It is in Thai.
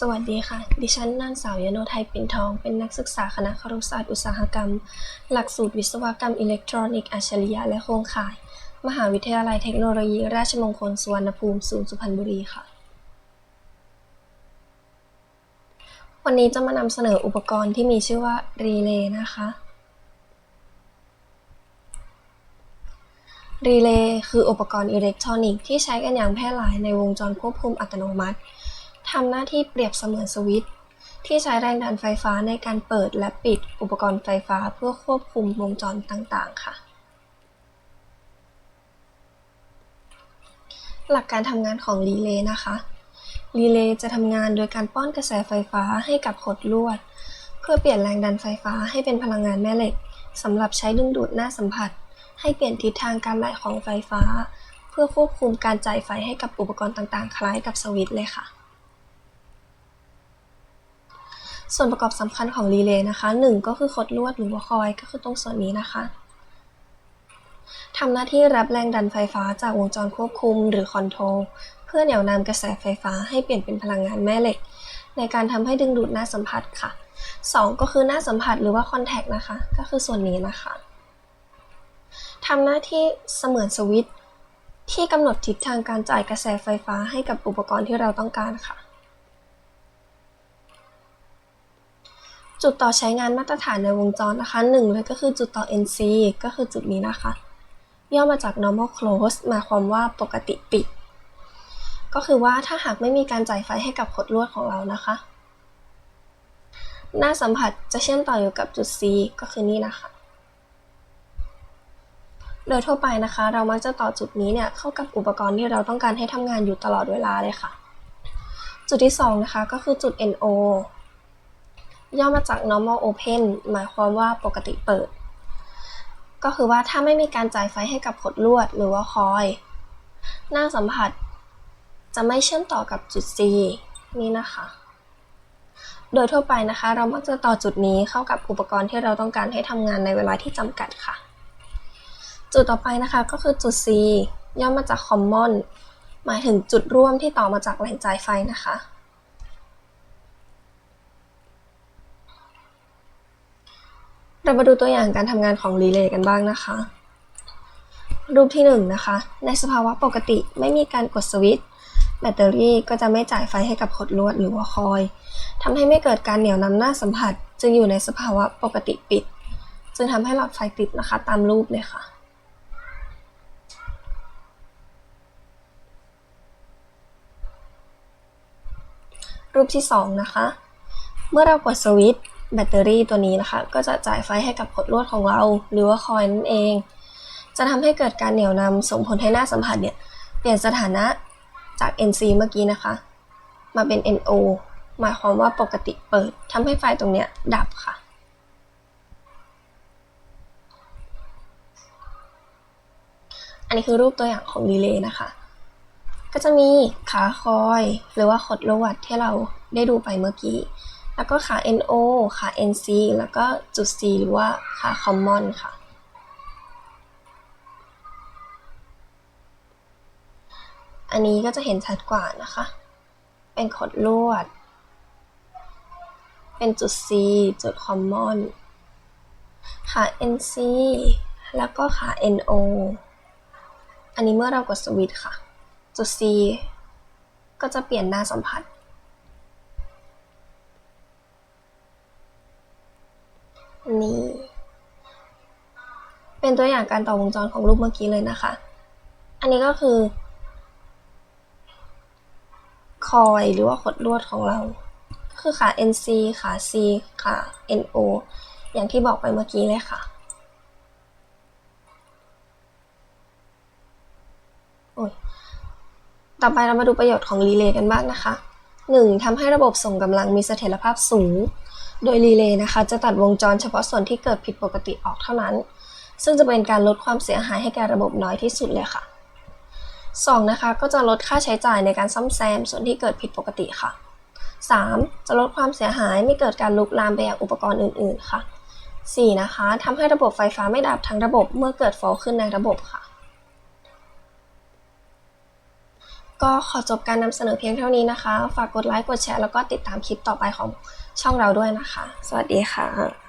สวัสดีค่ะ ดิฉันนางสาวยโนไทยปิ่นทอง เป็นนักศึกษาคณะครุศาสตร์อุตสาหกรรม หลักสูตรวิศวกรรมอิเล็กทรอนิกส์อัจฉริยะและโครงข่าย มหาวิทยาลัยเทคโนโลยี ราชมงคลสุวรรณภูมิศูนย์สุพรรณบุรีค่ะ วันนี้จะมานำเสนออุปกรณ์ที่มีชื่อว่ารีเลย์นะคะรีเลย์คืออุปกรณ์อิเล็กทรอนิกส์ที่ใช้กันอย่างแพร่หลายในวงจรควบคุมอัตโนมัติ ทำหน้าที่เปรียบเสมือนสวิตช์ที่ใช้แรงดันไฟฟ้าในการเปิดและปิดอุปกรณ์ไฟฟ้าเพื่อควบคุมวงจรต่างๆ ค่ะ หลักการทำงานของรีเลย์นะคะ รีเลย์จะทำงานโดยการป้อนกระแสไฟฟ้าให้กับขดลวด เพื่อเปลี่ยนแรงดันไฟฟ้าให้เป็นพลังงานแม่เหล็กสำหรับใช้ดึงดูดหน้าสัมผัส ให้เปลี่ยนทิศทางการไหลของไฟฟ้า เพื่อควบคุมการจ่ายไฟให้กับอุปกรณ์ต่างๆ คล้ายกับสวิตช์เลยค่ะ ส่วนประกอบสำคัญของรีเลย์นะคะหนึ่งก็คือขดลวดหรือว่าคอยก็คือตรงส่วนนี้นะคะทำหน้าที่รับแรงดันไฟฟ้าจากวงจรควบคุมหรือคอนโทรลเพื่อเหนี่ยวนำกระแสไฟฟ้าให้เปลี่ยนเป็นพลังงานแม่เหล็ก ในการทำให้ดึงดูดหน้าสัมผัสค่ะสองก็คือหน้าสัมผัสหรือว่าคอนแทคนะคะ ก็คือส่วนนี้นะคะทำหน้าที่เสมือนสวิตช์ที่กำหนดทิศทางการจ่ายกระแสไฟฟ้าให้กับอุปกรณ์ที่เราต้องการค่ะ จุดต่อใช้งานมาตรฐานในวงจรนะคะหนึ่งเลยก็คือจุดต่อ NC ก็คือจุดนี้นะคะ ย่อมาจาก normal close หมายความว่าปกติปิด ก็คือว่าถ้าหากไม่มีการจ่ายไฟให้กับขดลวดของเรานะคะ หน้าสัมผัสจะเชื่อมต่ออยู่กับจุด C ก็คือนี่นะคะ โดยทั่วไปนะคะ เรามักจะต่อจุดนี้เนี่ยเข้ากับอุปกรณ์ที่เราต้องการให้ทำงานอยู่ตลอดเวลาเลยค่ะ จุดที่2นะคะก็คือจุด NO ย่อมาจาก normal open หมายความว่าปกติเปิด ก็คือว่าถ้าไม่มีการจ่ายไฟให้กับขดลวดหรือว่าคอย หน้าสัมผัสจะไม่เชื่อมต่อกับจุด C นี่นะคะ โดยทั่วไปนะคะ เรามักจะต่อจุดนี้เข้ากับอุปกรณ์ที่เราต้องการให้ทำงานในเวลาที่จำกัดค่ะ จุดต่อไปนะคะก็คือจุด C ย่อมาจาก common หมายถึงจุดร่วมที่ต่อมาจากแหล่งจ่ายไฟนะคะ เรามาดูตัวอย่างการทำงานของรีเลย์กันบ้างนะคะ รูปที่1นนะคะ ในสภาวะปกติไม่มีการกดสวิตช์แบตเตอรี่ก็จะไม่จ่ายไฟให้กับขดลวดหรือว่าคอยทำให้ไม่เกิดการเหนี่ยวนำหน้าสัมผัส จึงอยู่ในสภาวะปกติปิด จึงทำให้หลอดไฟติดนะคะตามรูปเลยค่ะรูปที่ 2 นะคะ เมื่อเรากดสวิตช์ แบตเตอรี่ตัวนี้นะคะ ก็จะจ่ายไฟให้กับขดลวดของเรา หรือว่าคอยนั่นเอง จะทำให้เกิดการเหนี่ยวนำส่งผลให้หน้าสัมผัสเนี่ย เปลี่ยนสถานะจาก NC เมื่อกี้นะคะ มาเป็น NO หมายความว่าปกติเปิดทำให้ไฟตรงเนี้ยดับค่ะ อันนี้คือรูปตัวอย่างของรีเลย์นะคะ ก็จะมีขาคอยหรือว่าขดลวดที่เราได้ดูไปเมื่อกี้ แล้วก็ขา NO ขา NC แล้วก็จุด C หรือว่าขา Common ค่ะ อันนี้ก็จะเห็นชัดกว่านะคะ เป็นขดลวด เป็นจุด C จุด Common ขา NC แล้วก็ขา NO อันนี้เมื่อเรากดสวิตช์ค่ะ จุด C ก็จะเปลี่ยนหน้าสัมผัส นี่ เป็นตัวอย่างการต่อวงจรของรูปเมื่อกี้เลยนะคะ อันนี้ก็คือ คอยหรือว่าขดลวดของเราคือขา NC ขา C ขา NO อย่างที่บอกไปเมื่อกี้เลยค่ะโอ้ยต่อไปเรามาดูประโยชน์ของรีเลย์กันบ้างนะคะ 1. ทำให้ระบบส่งกำลังมีเสถียรภาพสูง โดยรีเลย์นะคะ จะตัดวงจรเฉพาะส่วนที่เกิดผิดปกติออกเท่านั้น ซึ่งจะเป็นการลดความเสียหายให้แก่ระบบน้อยที่สุดเลยค่ะ 2. นะคะ ก็จะลดค่าใช้จ่ายในการซ่อมแซมส่วนที่เกิดผิดปกติค่ะ 3. จะลดความเสียหายไม่เกิดการลุกลามไปยังอุปกรณ์อื่น ๆ ค่ะ 4. นะคะทำให้ระบบไฟฟ้าไม่ดับทั้งระบบเมื่อเกิดฟอลขึ้นในระบบค่ะ ก็ขอจบการนำเสนอเพียงเท่านี้นะคะ ฝากกดไลค์ กดแชร์ แล้วก็ติดตามคลิปต่อไปของช่องเราด้วยนะคะ สวัสดีค่ะ